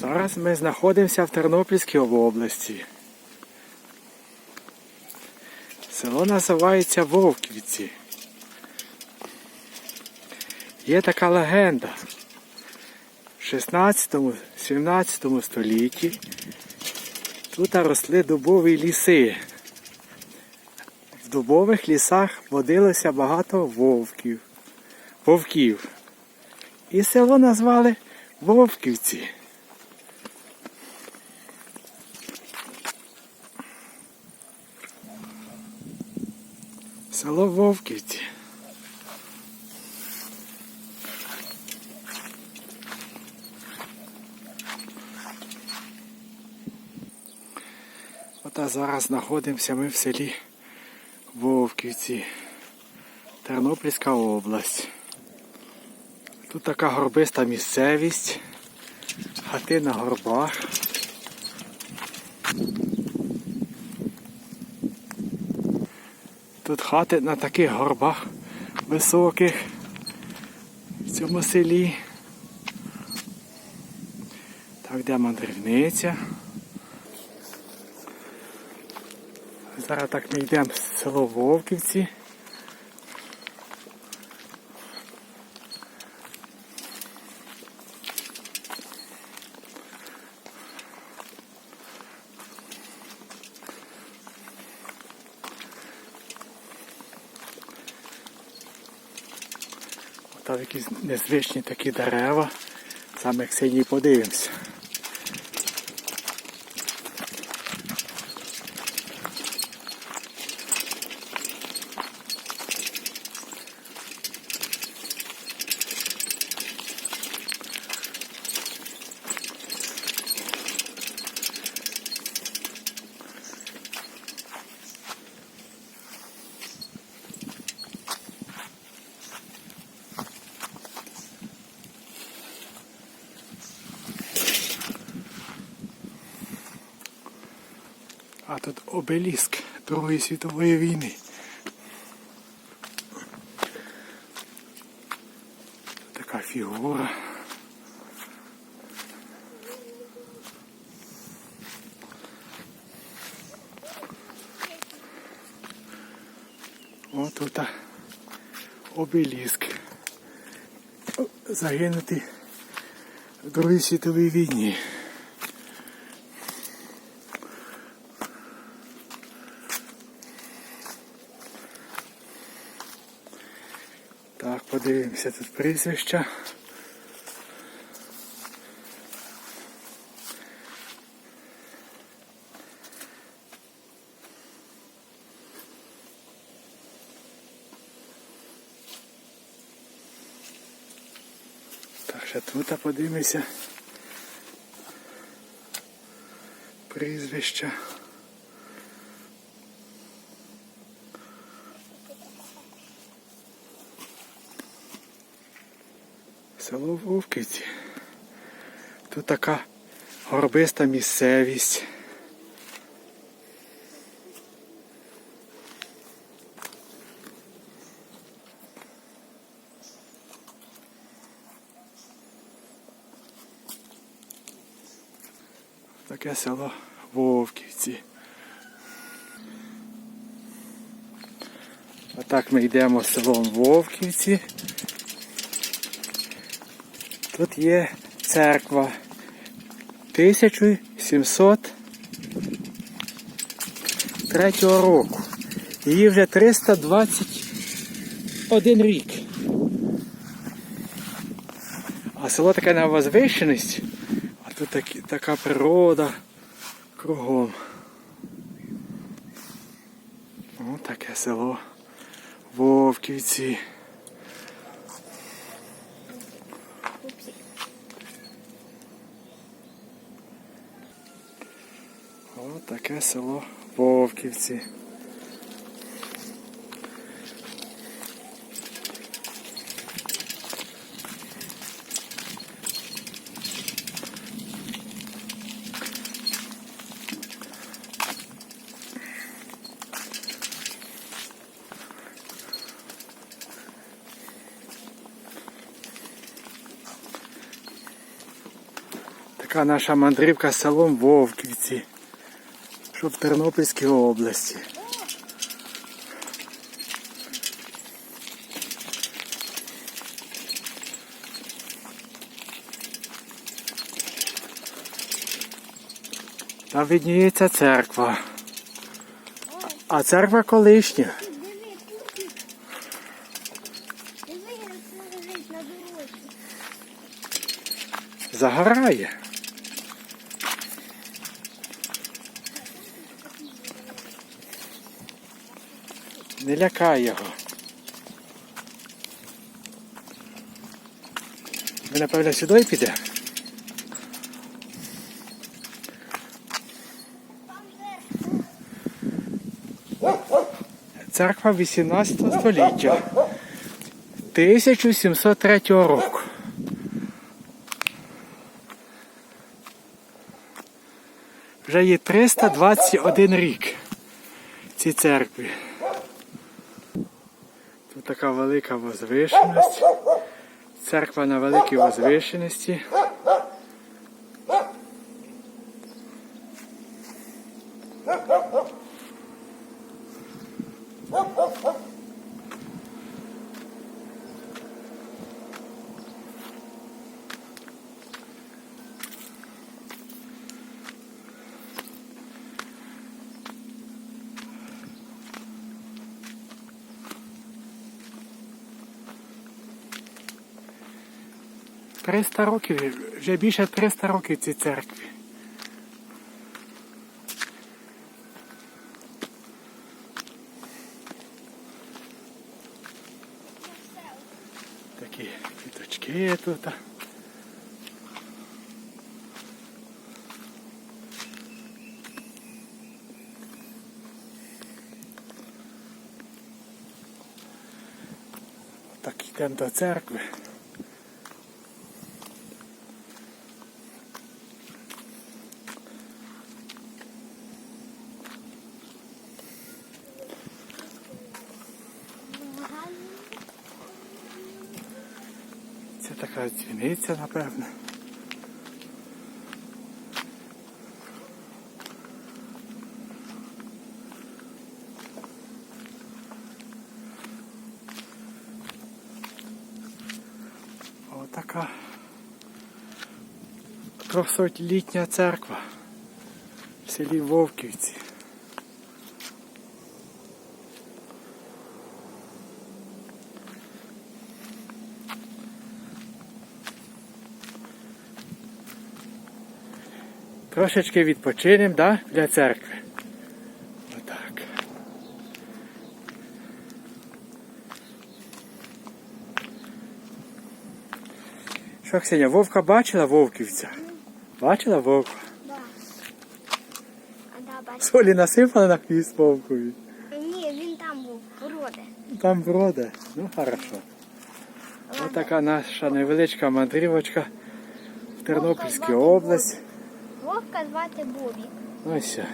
Зараз ми знаходимося в Тернопільській області. Село називається Вовківці. Є така легенда. В 16-17 столітті тут росли дубові ліси. В дубових лісах водилося багато вовків. Вовків. І село назвали Вовківці. Село Вовківці. Ота зараз знаходимося ми в селі Вовківці, Тернопільська область. Тут така горбиста місцевість, хати на горбах. Тут хати на таких горбах високих в цьому селі. Так, де мандрівниця. Зараз так ми йдемо в село Вовківці. Там якісь незвичні такі дерева. Саме як сьогодні подивимося. А тут обеліск Другої світової війни. Така фігура. О, тут обеліск. О, Загинутий в Другій світовій війні. Так, подивимося тут прізвища. Так, ще тут подивимося. Прізвища. Село Вовківці. Тут така горбиста місцевість. Таке село Вовківці. Отак ми йдемо селом Вовківці. Тут є церква 1703 року. Її вже 321 рік. А село таке на возвищеність, а тут такі, така природа кругом. О, таке село Вовківці. Вот такое село Вовкивцы. Такая наша мандрівка с селом Вовкивцы. Що в Тернопільській області. Там видніється церква. А церква колишня. Диви, тут. Диви, як це лежить на дорозі. Загорає. Не лякай його. Ми, напевно, сюди піде. Церква 18 століття. 1703 року. Вже є 321 рік цій церкві. Така велика возвишеність. Церква на великій возвишеності. Триста років, вже більше 300 років цій церкві. Такі квіточки тут. Так йдемо до церкви. Така дзвіниця, напевно. Отака трьохсотлітня церква в селі Вовківці. Трошечки відпочинемо, да, для церкви. Отак. Що, Ксеня, Вовка бачила Вовківця? Бачила Вовка? Да. Солі насипала на хвіст Вовкові. Ні, він там був, породи. Там броде. Ну, хорошо. Ось така наша невеличка мандрівочка в Тернопільській області. Вовка звати Бобік. Ось. все.